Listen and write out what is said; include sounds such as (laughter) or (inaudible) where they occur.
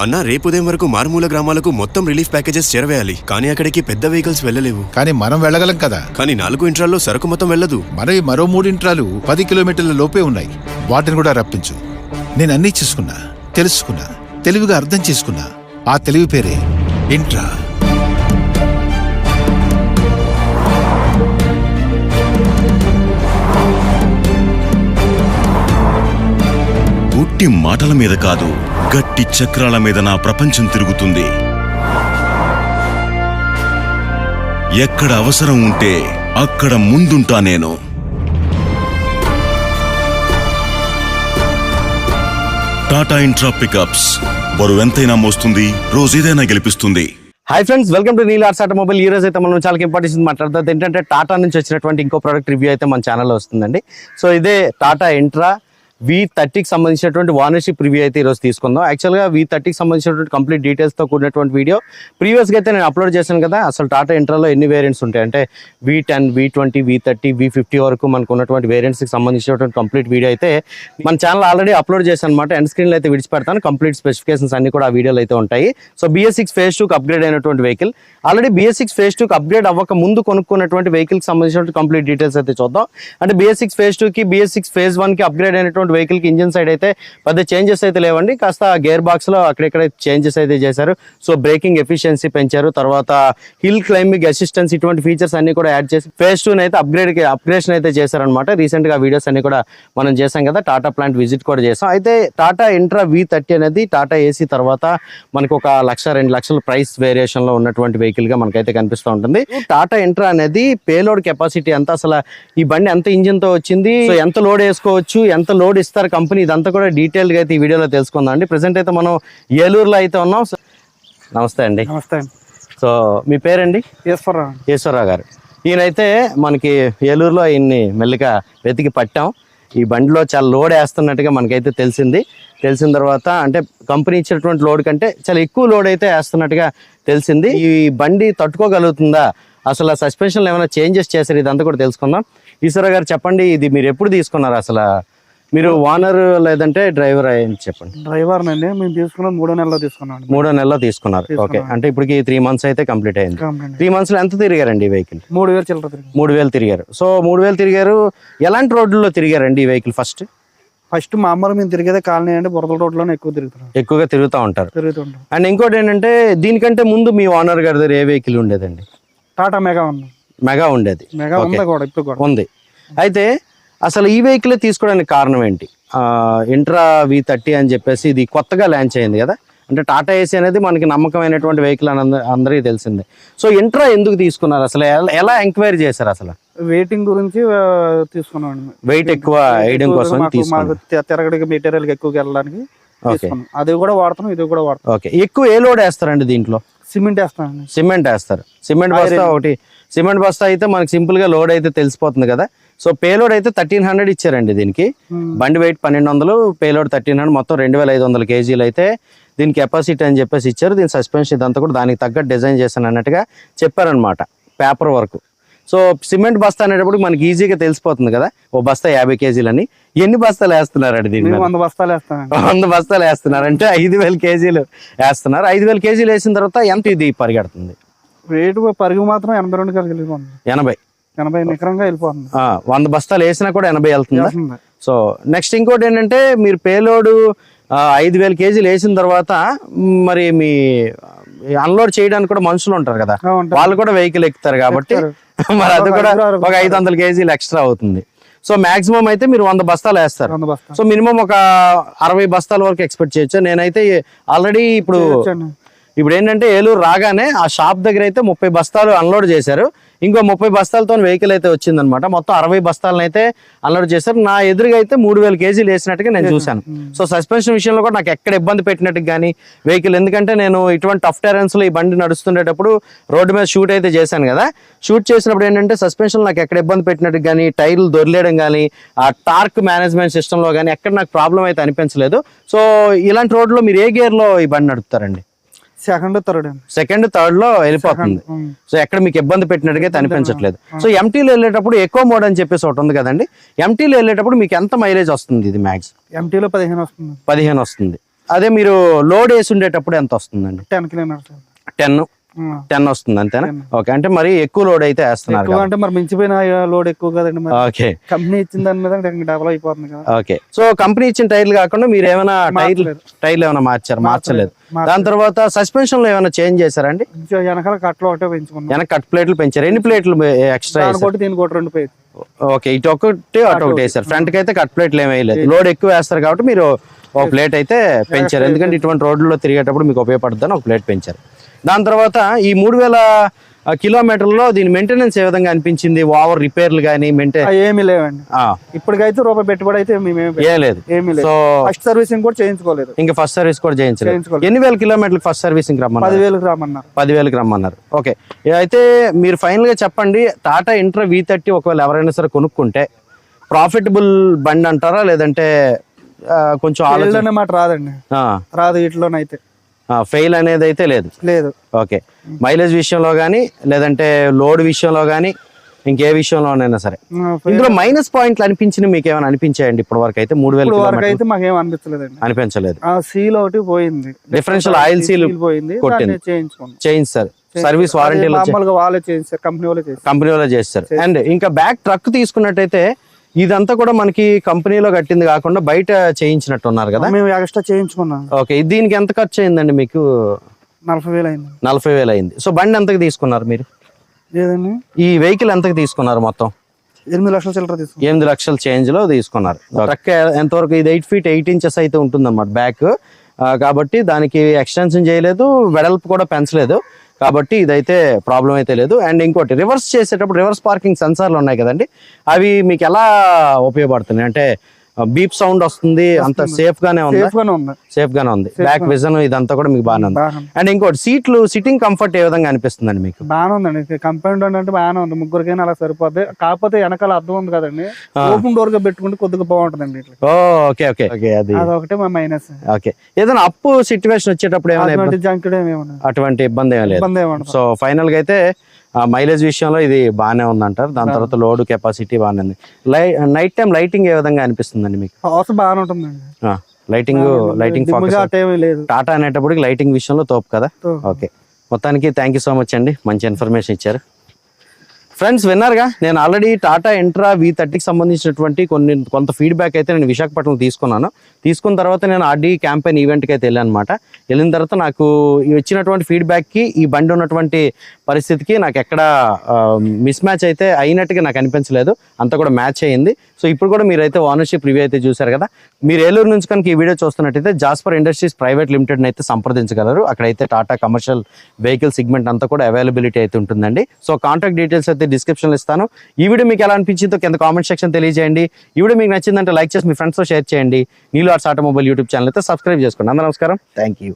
అన్నా రేపు ఉదయం వరకు మారుమూల గ్రామాలకు మొత్తం రిలీఫ్ ప్యాకేజెస్ చేరవేయాలి. కానీ అక్కడికి పెద్ద వెహికల్స్ వెళ్ళలేవు. కానీ మనం వెళ్ళగలం కదా. కానీ నాలుగు ఇంట్రాల్లో సరుకు మొత్తం వెళ్ళదు. మరి మరో మూడింట్రాలు పది కిలోమీటర్ల లోపే ఉన్నాయి. వాటిని కూడా రప్పించు. నేను అన్నీ చూసుకున్నా తెలుసుకున్నా తెలివిగా అర్థం చేసుకున్నా. ఆ తెలివి పేరే ఇంట్రా. మాటల మీద కాదు గట్టి చక్రాల మీద నా ప్రపంచం తిరుగుతుంది. ఎక్కడ అవసరం ఉంటే అక్కడ ముందుంటా నేను. Tata Intra pickups. బరువు ఎంతైనా మోస్తుంది రోజు ఏదైనా గెలిపిస్తుంది. Hi friends welcome to Neel arts automobile ఈ రోజు అయితే మనం చాలా ఇంపార్టెన్స్ మాట్లాడుతుంది ఏంటంటే టాటా నుంచి వచ్చినటువంటి ఇంకో ప్రోడక్ట్ రివ్యూ అయితే మన ఛానల్లో వస్తుందండి. సో ఇదే టాటా ఇంట్రా వి థర్టీకి సంబంధించినటువంటి ఓనర్షిప్ రివ్యూ అయితే ఈరోజు తీసుకుందాం. యాక్చువల్గా వి థర్టీకి సంబంధించినటువంటి కంప్లీట్ డీటెయిల్స్తో కూడినటువంటి వీడియో ప్రీవియస్గా అయితే నేను అప్లోడ్ చేశాను కదా అసలు టాటా ఇంటర్లో ఎన్ని వేరియంట్స్ ఉంటాయి? అంటే V ten V twenty V thirty V fifty వరకు మనకు ఉన్నటువంటి వేరియంట్స్కి సంబంధించినటువంటి కంప్లీట్ వీడియో అయితే మన ఛానల్ ఆల్రెడీ అప్లోడ్ చేశాను అనమాట ఎండ్ స్క్రీన్లో అయితే విడిచిపెడతాను. కంప్లీట్ స్పెసిఫికేషన్స్ అన్ని కూడా ఆ వీడియోలో అయితే ఉంటాయి. సో బిఎస్ సిక్స్ ఫేజ్ టూకి అప్గ్రేడ్ అయినటువంటి vehicle already BS six phase టూకి అప్గ్రేడ్ అవ్వక ముందు కొనుక్కున్నటువంటి వెహికల్కి సంబంధించినటువంటి కంప్లీట్ డీటెయిల్స్ అయితే చూద్దాం. అంటే బిఎస్ సిక్స్ ఫేజ్ టూకి బిఎస్ సిక్స్ ఫేజ్ వన్కి అప్గ్రేడ్ అయినటువంటి వెహికల్కి ఇంజిన్ సైడ్ అయితే పెద్ద చేంజెస్ అయితే లేవండి. కాస్త గేర్ బాక్స్లో అక్కడెక్కడ చేంజెస్ అయితే చేశారు. సో బ్రేకింగ్ ఎఫిషియన్సీ పెంచారు. తర్వాత హిల్ క్లైంబింగ్ అసిస్టెన్స్ ఇటువంటి ఫీచర్స్ అన్ని కూడా యాడ్ చేసి ఫేస్ టూ అయితే అప్గ్రేడ్ అప్గ్రేషన్ అయితే చేశారనమాట రీసెంట్గా వీడియోస్ అన్ని కూడా మనం చేసాం కదా. టాటా ప్లాంట్ విజిట్ కూడా చేసాం అయితే టాటా ఇంట్రా వి థర్టీ అనేది టాటా ఏసీ తర్వాత మనకు ఒక లక్ష రెండు లక్షల ప్రైస్ వేరియేషన్లో ఉన్నటువంటి వెహికల్గా మనకైతే కనిపిస్తూ ఉంటుంది. టాటా ఇంట్రా అనేది పేలోడ్ కెపాసిటీ ఎంత అసలు ఈ బండి ఎంత ఇంజిన్తో వచ్చింది? సో ఎంత లోడ్ వేసుకోవచ్చు? ఎంత లోడ్ ఇస్తారు కంపెనీ. ఇదంతా కూడా డీటెయిల్గా అయితే ఈ వీడియోలో తెలుసుకుందాం అండి. ప్రెసెంట్ అయితే మనం ఏలూరులో అయితే ఉన్నాం. నమస్తే అండి. నమస్తే సో మీ పేరండి? ఈశ్వరరావు. ఈశ్వరరావు గారు. ఈయనైతే మనకి ఏలూరులో ఈయన్ని మెల్లిగా వెతికి పట్టాం. ఈ బండిలో చాలా లోడ్ వేస్తున్నట్టుగా మనకైతే తెలిసింది. తెలిసిన తర్వాత అంటే కంపెనీ ఇచ్చినటువంటి లోడ్ కంటే చాలా ఎక్కువ లోడ్ అయితే వేస్తున్నట్టుగా తెలిసింది. ఈ బండి తట్టుకోగలుగుతుందా? అసలు సస్పెన్షన్ ఏమైనా చేంజెస్ చేశారు? ఇదంతా కూడా తెలుసుకుందాం. ఈశ్వరరావు గారు చెప్పండి ఇది మీరు ఎప్పుడు తీసుకున్నారు అసలు? మీరు ఓనర్ లేదంటే డ్రైవర్ అని చెప్పండి. డ్రైవర్ నండి మేము తీసుకున్నాం మూడో నెలలో తీసుకున్నాం అండి మూడో నెలలో తీసుకున్నారు. ఓకే. అంటే ఇప్పటికి త్రీ మంత్స్ అయితే కంప్లీట్ అయింది. త్రీ మంత్స్లో ఎంత తిరిగారండి ఈ వెహికల్ మూడు వేలు చిల్లర మూడు వేలు తిరిగారు. సో మూడు వేలు తిరిగారు. ఎలాంటి రోడ్లలో తిరిగారండి ఈ వెహికల్ ఫస్ట్ ఫస్ట్ మామూలు మేము తిరిగేదే కాలనీ అండి బురద రోడ్లోనే ఎక్కువ తిరుగుతున్నాం. ఎక్కువగా తిరుగుతూ ఉంటారు. తిరుగుతుంటాం అండ్ ఇంకోటి ఏంటంటే దీనికంటే ముందు మీ ఓనర్ గారి దగ్గర ఏ వెహికల్ ఉండేదండి? టాటా మెగా ఉంది. మెగా ఉండేది. మెగా. ఉందా కూడా ఇప్పుడు కూడా. ఉంది. అయితే అసలు ఈ వెహికల్ తీసుకోవడానికి కారణం ఏంటి? ఇంట్రా వి థర్టీ అని చెప్పేసి ఇది కొత్తగా లాంచ్ అయింది కదా? అంటే టాటా ఏసీ అనేది మనకి నమ్మకమైనటువంటి వెహికల్ అని అంద- అందరికీ తెలిసిందే. సో ఇంట్రా ఎందుకు తీసుకున్నారు? అసలు ఎలా- ఎంక్వైరీ చేశారు అసలు? వెయిటింగ్ గురించి తీసుకున్నాం వెయిట్ ఎక్కువ వేయడం కోసం తిరగడానికి మెటీరియల్ ఎక్కువగా వెళ్ళడానికి అది కూడా వాడుతున్నాం ఇది కూడా వాడుతాం ఓకే. ఎక్కువ ఏ లోడ్ వేస్తారండి దీంట్లో? సిమెంట్ వేస్తామండి. సిమెంట్ వేస్తారు. సిమెంట్ బస్తా ఒకటి సిమెంట్ బస్తా అయితే మనకి సింపుల్గా లోడ్ అయితే తెలిసిపోతుంది కదా. సో పేలోడ్ అయితే థర్టీన్ హండ్రెడ్ ఇచ్చారండి దీనికి. బండి వెయిట్ పన్నెండు వందలు పేలోడ్ థర్టీన్ హండ్రెడ్ మొత్తం రెండు వేల ఐదు వందల కేజీలు అయితే దీని కెపాసిటీ అని చెప్పేసి ఇచ్చారు. దీని సస్పెన్షన్ ఇదంతా కూడా దానికి తగ్గట్టు డిజైన్ చేశాను అన్నట్టుగా చెప్పారనమాట పేపర్ వర్క్. సో సిమెంట్ బస్తా అనేటప్పుడు మనకి ఈజీగా తెలిసిపోతుంది కదా ఓ బస్తా యాభై కేజీలని. ఎన్ని బస్తాలు వేస్తున్నారండి దీని మేము మీద? వంద బస్తాలు వేస్తామండి వంద బస్తాలు వేస్తున్నారు అంటే ఐదు వేల కేజీలు వేస్తున్నారు. ఐదు వేల కేజీలు వేసిన తర్వాత ఎంత ఇది పరిగెడుతుంది? రేటు పరుగు మాత్రం ఎనభై రెండు కలిగి వెళ్ళిపోతుంది. ఎనభై. ఎనభై నికరంగా వెళ్ళిపోతుంది. వంద బస్తాలు వేసినా కూడా ఎనభై వెళ్తుందా. సో నెక్స్ట్ ఇంకోటి ఏంటంటే మీరు పేలోడు ఐదు వేల కేజీలు వేసిన తర్వాత మరి మీ అన్లోడ్ చేయడానికి కూడా మనుషులు ఉంటారు కదా. వాళ్ళు కూడా వెహికల్ ఎక్కుతారు కాబట్టి (laughs) మరి అది కూడా ఒక ఐదు వందల కేజీలు ఎక్స్ట్రా అవుతుంది. సో మాక్సిమం అయితే మీరు వంద బస్తాలు వేస్తారు. సో మినిమం ఒక అరవై బస్తాల వరకు ఎక్స్పెక్ట్ చేయొచ్చు. నేనైతే ఆల్రెడీ ఇప్పుడు. ఇప్పుడు ఏంటంటే ఏలూరు రాగానే ఆ షాప్ దగ్గర అయితే ముప్పై బస్తాలు అన్లోడ్ చేశారు. ఇంకో ముప్పై బస్తాలతో వెహికల్ అయితే వచ్చిందనమాట మొత్తం అరవై బస్తాలను అయితే అన్లోడ్ చేశారు. నా ఎదురుగా అయితే మూడు వేల కేజీలు వేసినట్టుగా నేను చూశాను. సో సస్పెన్షన్ విషయంలో కూడా నాకు ఎక్కడ ఇబ్బంది పెట్టినట్టు కానీ వెహికల్ ఎందుకంటే నేను ఇటువంటి టఫ్ టెరెన్స్లో ఈ బండి నడుస్తుండేటప్పుడు రోడ్డు మీద షూట్ అయితే చేశాను కదా. షూట్ చేసినప్పుడు ఏంటంటే సస్పెన్షన్ నాకు ఎక్కడ ఇబ్బంది పెట్టినట్టు కానీ టైర్లు దొరిలేయడం కానీ ఆ టార్క్ మేనేజ్మెంట్ సిస్టంలో కానీ ఎక్కడ నాకు ప్రాబ్లం అయితే అనిపించలేదు. సో ఇలాంటి రోడ్లో మీరు ఏ గేర్లో ఈ బండి నడుపుతారండి? సెకండ్ థర్డ్ సెకండ్ థర్డ్లో వెళ్ళిపోతుంది. సో ఎక్కడ మీకు ఇబ్బంది పెట్టినట్టుగా అనిపించట్లేదు. సో ఎంటీలో వెళ్ళేటప్పుడు ఎక్కువ మోడ్ అని చెప్పేసి ఒకటి ఉంది కదండి. ఎంటీలో వెళ్ళేటప్పుడు మీకు ఎంత మైలేజ్ వస్తుంది ఇది మ్యాక్స్ ఎంటీలో పదిహేను వస్తుంది. పదిహేను వస్తుంది. అదే మీరు లోడ్ వేసి ఉండేటప్పుడు ఎంత వస్తుందండి? టెన్ కిలోమీటర్స్ టెన్ టెన్ వస్తుంది అంతేనా? ఓకే అంటే మరి ఎక్కువ లోడ్ అయితే వేస్తున్నారు అంటే మరి మించిపోయిన లోడ్ ఎక్కువ కదండి ఓకే కంపెనీ ఇచ్చిన దాని మీద డబల్ అయిపోతుంది కదా. ఓకే సో కంపెనీ ఇచ్చిన టైర్లు కాకుండా మీరు ఏమైనా టైర్లు మార్చలేదు. టైర్లు ఏమైనా మార్చారు? మార్చలేదు. దాని తర్వాత సస్పెన్షన్లో ఏమైనా చేంజ్ చేశారండి వెనకాల కట్టలు ఒకటే పెంచుకున్నాం. వెనక కట్ ప్లేట్లు పెంచారు? ఎన్ని ప్లేట్లు ఎక్స్ట్రా దాని కొట్టి దీని కొట్టి రెండు పేరు ఓకే ఇటు ఒకటి అటు ఒకటి వేసారు ఫ్రంట్కి అయితే కట్ ప్లేట్లు ఏమీ వేయలేదు లోడ్ ఎక్కువ వేస్తారు కాబట్టి మీరు ఒక ప్లేట్ అయితే పెంచారు. ఎందుకంటే ఇటువంటి రోడ్లలో తిరిగేటప్పుడు మీకు ఉపయోగపడుతుందని ఒక ప్లేట్ పెంచారు. దాని తర్వాత ఈ మూడు వేల కిలోమీటర్లో దీని మెయింటెనెన్స్ ఏ విధంగా అనిపించింది? ఓవర్ రిపేర్లు కానీ మెయింటైన్ ఏమీ లేవండి. ఇప్పటికైతే రూపాయి పెట్టుబడి అయితే ఏ లేదు. ఏమీ లేదు. సో ఫస్ట్ సర్వీసింగ్ కూడా చేయించుకోలేదు. ఇంకా ఫస్ట్ సర్వీస్ కూడా చేయించలేదు. ఎన్ని వేల కిలోమీటర్లు ఫస్ట్ సర్వీసింగ్ రమ్మన్నారు? పదివేలకు రామన్నారు పదివేలకు రమ్మన్నారు. ఓకే. అయితే మీరు ఫైనల్గా చెప్పండి టాటా ఇంట్రా వి థర్టీ ఒకవేళ ఎవరైనా సరే కొనుక్కుంటే ప్రాఫిటబుల్ బండి అంటారా? లేదంటే కొంచెం ఆలోచన మాట రాదండి. రాదు వీటిలోనైతే. ఫెయిల్ అనేది అయితే లేదు. లేదు. ఓకే. మైలేజ్ విషయంలో కానీ లేదంటే లోడ్ విషయంలో కానీ ఇంకే విషయంలోనైనా సరే. ఇందులో మైనస్ పాయింట్లు అనిపించిన మీకు ఏమైనా అనిపించాయండి ఇప్పటి వరకు అయితే? మూడు వేల అయితే మాకేం అనిపించలేదండి. అనిపించలేదు. ఆ సీల్ ఒకటి పోయింది. Differential oil seal పోయింది. కొట్టింది. చేయించారు సర్వీస్ చేయించారు. కంపెనీ వాళ్ళే చేస్తారు. కంపెనీ వాళ్ళు చేస్తారు. అండ్ ఇంకా బ్యాక్ ట్రక్ తీసుకున్నట్టయితే ఇదంతా కూడా మనకి కంపెనీలో కట్టింది కాకుండా బయట చేయించినట్టు ఉన్నారు కదా? మేము ఎక్స్ట్రా చేయించుకున్నాం. ఓకే దీనికి ఎంత ఖర్చు అయిందండి మీకు? నలభై వేలు అయింది. నలభై వేలు అయింది. సో బండి ఎంతకు తీసుకున్నారు మీరు? లేదండి. ఈ వెహికల్ ఎంతకు తీసుకున్నారు మొత్తం? ఎనిమిది లక్షల చిల్లర తీసుకున్నాం. ఎనిమిది లక్షల చేంజ్లో తీసుకున్నారు ట్రక్ ఎంతవరకు ఇది ఎయిట్ ఫీట్ ఎయిట్ ఇంచెస్ అయితే ఉంటుందన్నమాట బ్యాక్. కాబట్టి దానికి ఎక్స్టెన్షన్ చేయలేదు వెడల్పు కూడా పెంచలేదు. కాబట్టి ఇదైతే ప్రాబ్లం అయితే లేదు. అండ్ ఇంకోటి రివర్స్ చేసేటప్పుడు రివర్స్ పార్కింగ్ సెన్సార్లు ఉన్నాయి కదండి. అవి మీకు ఎలా ఉపయోగపడుతున్నాయి? అంటే బీప్ సౌండ్ వస్తుంది అంత సేఫ్ గానే ఉందా. సేఫ్ గానే ఉంది. సేఫ్ గానే ఉంది బ్యాక్ విజన్ ఇదంతా కూడా మీకు బాగానే ఉంది. అండ్ ఇంకోటి సీట్లు సిట్టింగ్ కంఫర్ట్ ఏ విధంగా అనిపిస్తుందండి మీకు? బాగానే ఉందండి. కంపౌండ్ అంటే బాగానే ఉంది. ముగ్గురికైనా అలా సరిపోద్ది. కాకపోతే వెనకాల అర్థం ఉంది కదండి. ఓపెన్ డోర్గా పెట్టుకుంటే కొద్దిగా బాగుంటుందండి ఇట్లా. ఓ ఓకే ఓకే. ఓకే అది. అదొకటే మా మైనస్ ఓకే. ఏదైనా అప్పు సిచ్యువేషన్ వచ్చేటప్పుడు ఏమైనా అటువంటి జంకుడు ఏమేమన్నా అటువంటి ఇబ్బంది ఏం లేదు. ఇబ్బంది ఏమన్నా సో ఫైనల్గా అయితే మైలేజ్ విషయంలో ఇది బాగానే ఉందంటారు. దాని తర్వాత లోడ్ కెపాసిటీ బాగానే ఉంది. నైట్ టైం లైటింగ్ ఏ విధంగా అనిపిస్తుందండి మీకు? హౌస్ బాగానే ఉంటుందండి. లైటింగ్ లైటింగ్ టాటా అనేటప్పటికి లైటింగ్ విషయంలో తోపు కదా. ఓకే. మొత్తానికి థ్యాంక్ యూ సో మచ్ అండి. మంచి ఇన్ఫర్మేషన్ ఇచ్చారు. ఫ్రెండ్స్ విన్నారుగా? నేను ఆల్రెడీ టాటా ఎంట్రా వి థర్టీకి సంబంధించినటువంటి కొన్ని కొంత ఫీడ్బ్యాక్ అయితే నేను విశాఖపట్నం తీసుకున్నాను. తీసుకున్న తర్వాత నేను ఆర్డీ క్యాంపెయిన్ ఈవెంట్కి అయితే వెళ్ళాను అనమాట వెళ్ళిన తర్వాత నాకు వచ్చినటువంటి ఫీడ్బ్యాక్కి ఈ బండి ఉన్నటువంటి పరిస్థితికి నాకు ఎక్కడ మిస్ మ్యాచ్ అయితే అయినట్టుగా నాకు అనిపించలేదు. అంతా కూడా మ్యాచ్ అయింది. సో ఇప్పుడు కూడా మీరైతే ఓనర్షిప్ రివ్యూ అయితే చూశారు కదా. మీరు ఏలూరు నుంచి కనుక ఈ వీడియో చూస్తున్నట్టయితే జాస్పర్ ఇండస్ట్రీస్ ప్రైవేట్ లిమిటెడ్ అయితే సంప్రదించగలరు. అక్కడైతే టాటా కమర్షియల్ వెహికల్ సిగ్మెంట్ అంతా కూడా అవైలబిలిటీ అయితే ఉంటుందండి. సో కాంటాక్ట్ డీటెయిల్స్ అయితే డిస్క్రిప్షన్లో ఇస్తాను. ఈ వీడియో మీకు ఎలా అనిపించిందో కింద కామెంట్ సెక్షన్ తెలియజేయండి. ఈ వీడియో మీకు నచ్చిందంటే లైక్ చేసి మీ ఫ్రెండ్స్తో షేర్ చేయండి. నీళ్ళు ఆర్ట్స్ ఆటోమొబైల్ యూట్యూబ్ ఛానల్ అయితే సబ్స్క్రైబ్ చేసుకోండి. అందరూ నమస్కారం. Thank you